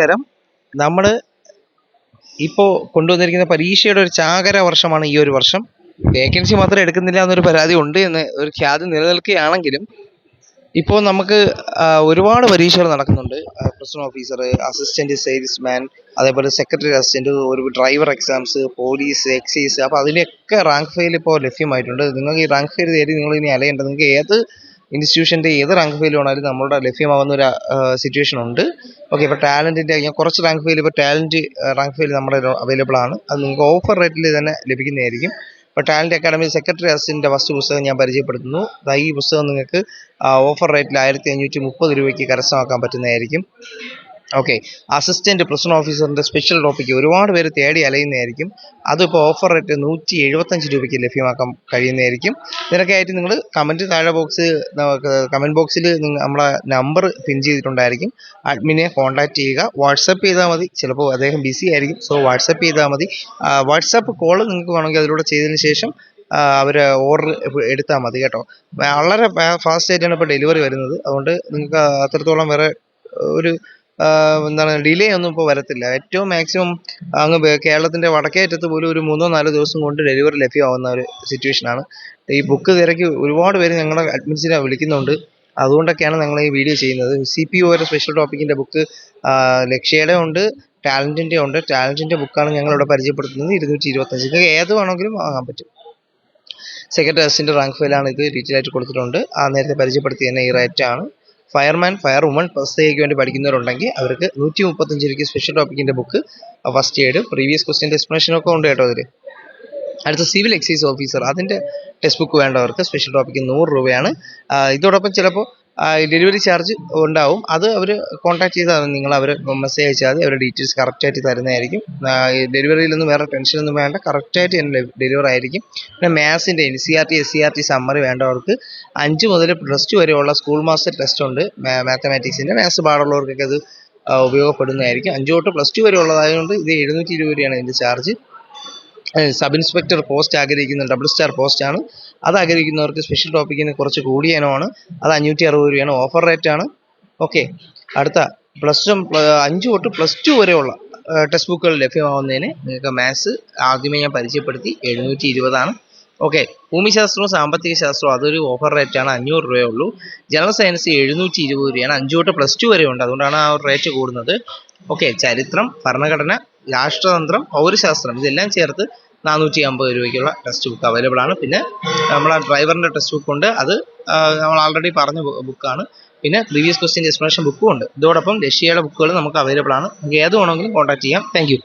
തരം നമ്മൾ ഇപ്പോൾ കൊണ്ടുവന്നിരിക്കുന്ന പരീക്ഷയുടെ ഒരു ചാകര വർഷമാണ് ഈ ഒരു വർഷം. വേക്കൻസി മാത്രം എടുക്കുന്നില്ല എന്നൊരു പരാതി ഉണ്ട് എന്ന് ഒരു ഖ്യാതി നിലനിൽക്കുകയാണെങ്കിലും ഇപ്പോൾ നമുക്ക് ഒരുപാട് പരീക്ഷകൾ നടക്കുന്നുണ്ട്. പ്രസിഡന്റ് ഓഫീസർ അസിസ്റ്റന്റ് സെയിൽസ്മാൻ അതേപോലെ സെക്രട്ടറി അസിസ്റ്റന്റ് ഒരു ഡ്രൈവർ എക്സാംസ് പോലീസ് എക്സൈസ് അപ്പോൾ അതിലൊക്കെ റാങ്ക് ഫെയിൽ ഇപ്പോൾ ലഭ്യമായിട്ടുണ്ട്. നിങ്ങൾക്ക് ഈ റാങ്ക് ഫെയിൽ തേടി നിങ്ങൾ ഇനി അലയേണ്ട നിങ്ങൾക്ക് ഏത് ഇൻസ്റ്റിറ്റ്യൂഷന്റെ ഏത് റാങ്ക് ഫെയിൽ വേണമെങ്കിലും നമ്മളുടെ ലഭ്യമാകുന്ന ഒരു സിറ്റുവേഷൻ ഉണ്ട്. ഓക്കെ ഇപ്പോൾ ടാലന്റിന്റെ ഞാൻ കുറച്ച് റാങ്ക് ഫെയിൽ ഇപ്പോൾ ടാലന്റ് റാങ്ക് ഫെയിൽ നമ്മുടെ അവൈലബിൾ ആണ്. അത് നിങ്ങൾക്ക് ഓഫർ റേറ്റിൽ തന്നെ ലഭിക്കുന്നതായിരിക്കും. ഇപ്പോൾ ടാലന്റ് അക്കാഡമി സെക്രട്ടറി അസിന്റെ ഫസ്റ്റ് പുസ്തകം ഞാൻ പരിചയപ്പെടുത്തുന്നു. ഈ പുസ്തകം നിങ്ങൾക്ക് ഓഫർ റേറ്റിൽ ആയിരത്തി അഞ്ഞൂറ്റി മുപ്പത് രൂപയ്ക്ക് കരസ്ഥമാക്കാൻ പറ്റുന്നതായിരിക്കും. ഓക്കെ അസിസ്റ്റന്റ് പ്രസന്റ് ഓഫീസറിന്റെ സ്പെഷ്യൽ ടോപ്പിക്ക് ഒരുപാട് പേര് തേടി അലയുന്നതായിരിക്കും. അതിപ്പോൾ ഓഫർ റേറ്റ് നൂറ്റി എഴുപത്തഞ്ച് രൂപയ്ക്ക് ലഭ്യമാക്കാൻ കഴിയുന്നതായിരിക്കും. ഇതിനൊക്കെയായിട്ട് നിങ്ങൾ കമന്റ് താഴെ ബോക്സ് കമന്റ് ബോക്സിൽ നമ്മളെ നമ്പർ പിൻ ചെയ്തിട്ടുണ്ടായിരിക്കും. അഡ്മിനെ കോൺടാക്റ്റ് ചെയ്യുക. വാട്സപ്പ് ചെയ്താൽ മതി. ചിലപ്പോൾ അദ്ദേഹം ബിസി ആയിരിക്കും. സോ വാട്സപ്പ് ചെയ്താൽ മതി. വാട്സപ്പ് കോൾ നിങ്ങൾക്ക് വേണമെങ്കിൽ അതിലൂടെ ചെയ്തതിന് ശേഷം അവർ ഓർഡർ എടുത്താൽ മതി കേട്ടോ. വളരെ ഫാസ്റ്റ് ആയിട്ടാണ് ഇപ്പോൾ ഡെലിവറി വരുന്നത്. അതുകൊണ്ട് നിങ്ങൾക്ക് അത്രത്തോളം വേറെ ഒരു എന്താണ് ഡിലേ ഒന്നും ഇപ്പോൾ വരത്തില്ല. ഏറ്റവും മാക്സിമം അങ്ങ് കേരളത്തിന്റെ വടക്കേ അറ്റത്ത് പോലും ഒരു മൂന്നോ നാലോ ദിവസം കൊണ്ട് ഡെലിവറി ലഭ്യമാവുന്ന ഒരു സിറ്റുവേഷനാണ് ഈ ബുക്ക് തിരക്കി ഒരുപാട് പേര് ഞങ്ങളുടെ അഡ്മിൻസിനെ വിളിക്കുന്നുണ്ട്. അതുകൊണ്ടൊക്കെയാണ് ഞങ്ങൾ ഈ വീഡിയോ ചെയ്യുന്നത്. സി പി ഒ സ്പെഷ്യൽ ടോപ്പിക്കിന്റെ ബുക്ക് ലക്ഷ്യയുടെ ഉണ്ട് ടാലന്റിന്റെ ഉണ്ട്. ടാലന്റിന്റെ ബുക്കാണ് ഞങ്ങളിവിടെ പരിചയപ്പെടുത്തുന്നത്. ഇരുന്നൂറ്റി ഇരുപത്തഞ്ച് നിങ്ങൾക്ക് ഏത് വേണമെങ്കിലും വാങ്ങാൻ പറ്റും. സെക്രട്ടറി അസിസ്റ്റന്റ് റാങ്ക് ഫയലാണ് ഇത് ഡീറ്റെയിൽ ആയിട്ട് കൊടുത്തിട്ടുണ്ട്. ആ നേരത്തെ പരിചയപ്പെടുത്തി തന്നെ ഈ റേറ്റ് ആണ്. ഫയർമാൻ ഫയർ വുമൺ ഫസ്റ്റ് എയ്ക്ക് വേണ്ടി പഠിക്കുന്നവരുണ്ടെങ്കിൽ അവർക്ക് നൂറ്റി മുപ്പത്തഞ്ച് രൂപയ്ക്ക് സ്പെഷ്യൽ ടോപ്പിക്കിന്റെ ബുക്ക് ഫസ്റ്റ് എയ്ഡ് പ്രീവിയസ് ക്വസ്റ്റ്യന്റെ എക്സ്പ്ലനേഷനൊക്കെ ഉണ്ട് കേട്ടോ അതിൽ അടുത്ത സിവിൽ എക്സൈസ് ഓഫീസർ അതിന്റെ ടെക്സ്റ്റ് ബുക്ക് വേണ്ടവർക്ക് സ്പെഷ്യൽ ടോപ്പിക്ക് നൂറ് രൂപയാണ്. ഇതോടൊപ്പം ചിലപ്പോൾ ഡെലിവറി ചാർജ് ഉണ്ടാവും. അത് അവർ കോൺടാക്ട് ചെയ്താൽ മതി. നിങ്ങൾ അവർ മെസ്സേജ് അയച്ചാൽ മതി. അവരുടെ ഡീറ്റെയിൽസ് കറക്റ്റായിട്ട് തരുന്നതായിരിക്കും. ഡെലിവറിയിലൊന്നും വേറെ ടെൻഷനൊന്നും വേണ്ട. കറക്റ്റായിട്ട് തന്നെ ഡെലിവറി ആയിരിക്കും. പിന്നെ മാത്സിന്റെ N C R T S C R T summary വേണ്ടവർക്ക് അഞ്ച് മുതൽ പ്ലസ് ടു വരെയുള്ള സ്കൂൾ മാസ്റ്റർ ടെസ്റ്റ് ഉണ്ട്. മാത്തമാറ്റിക്സിന്റെ മാത്സ് പാടുള്ളവർക്കൊക്കെ അത് ഉപയോഗപ്പെടുന്നതായിരിക്കും. അഞ്ച് തൊട്ട് പ്ലസ് ടു വരെ ഉള്ളതായതുകൊണ്ട് ഇത് എഴുന്നൂറ്റി ഇരുപത് രൂപയാണ് ഇതിന്റെ ചാർജ് സബ് ഇൻസ്പെക്ടർ പോസ്റ്റ് ആഗ്രഹിക്കുന്ന ഡബിൾ സ്റ്റാർ പോസ്റ്റാണ് അത് ആഗ്രഹിക്കുന്നവർക്ക് സ്പെഷ്യൽ ടോപ്പിക്കിന് കുറച്ച് കൂടിയ ഇനമാണ്. അത് അഞ്ഞൂറ്റി അറുപത് രൂപയാണ്. ഓഫർ റേറ്റ് ആണ്. ഓക്കെ അടുത്ത പ്ലസ് ടു അഞ്ച് തൊട്ട് പ്ലസ് ടു വരെയുള്ള ടെക്സ്റ്റ് ബുക്കുകൾ ലഭ്യമാവുന്നതിന് നിങ്ങൾക്ക് മാത്സ് ആദ്യമേ ഞാൻ പരിചയപ്പെടുത്തി. എഴുന്നൂറ്റി ഇരുപതാണ് ഓക്കെ ഭൂമിശാസ്ത്രവും സാമ്പത്തിക ശാസ്ത്രവും അതൊരു ഓഫർ റേറ്റാണ് അഞ്ഞൂറ് രൂപയേ ഉള്ളൂ. ജനറൽ സയൻസ് എഴുന്നൂറ്റി ഇരുപത് രൂപയാണ്. അഞ്ച് തൊട്ട് പ്ലസ് ടു വരെ ഉണ്ട്. അതുകൊണ്ടാണ് ആ റേറ്റ് കൂടുന്നത്. ഓക്കെ ചരിത്രം ഭരണഘടന രാഷ്ട്രതന്ത്രം പൗരശാസ്ത്രം ഇതെല്ലാം ചേർത്ത് നാനൂറ്റി അമ്പത് രൂപയ്ക്കുള്ള ടെക്സ്റ്റ് ബുക്ക് അവൈലബിൾ ആണ്. പിന്നെ നമ്മളെ ഡ്രൈവറിന്റെ ടെക്സ്റ്റ് ബുക്ക് ഉണ്ട്. അത് നമ്മൾ ആൾറെഡി പറഞ്ഞ ബുക്കാണ് പിന്നെ പ്രീവിയസ് ക്വസ്റ്റ്യൻ എക്സ്പ്ലനേഷൻ ബുക്കും ഉണ്ട്. ഇതോടൊപ്പം രഷ്യയുടെ ബുക്കുകൾ നമുക്ക് അവൈലബിൾ ആണ്. നിങ്ങൾക്ക് ഏത് വേണമെങ്കിലും കോൺടാക്ട് ചെയ്യാം. താങ്ക്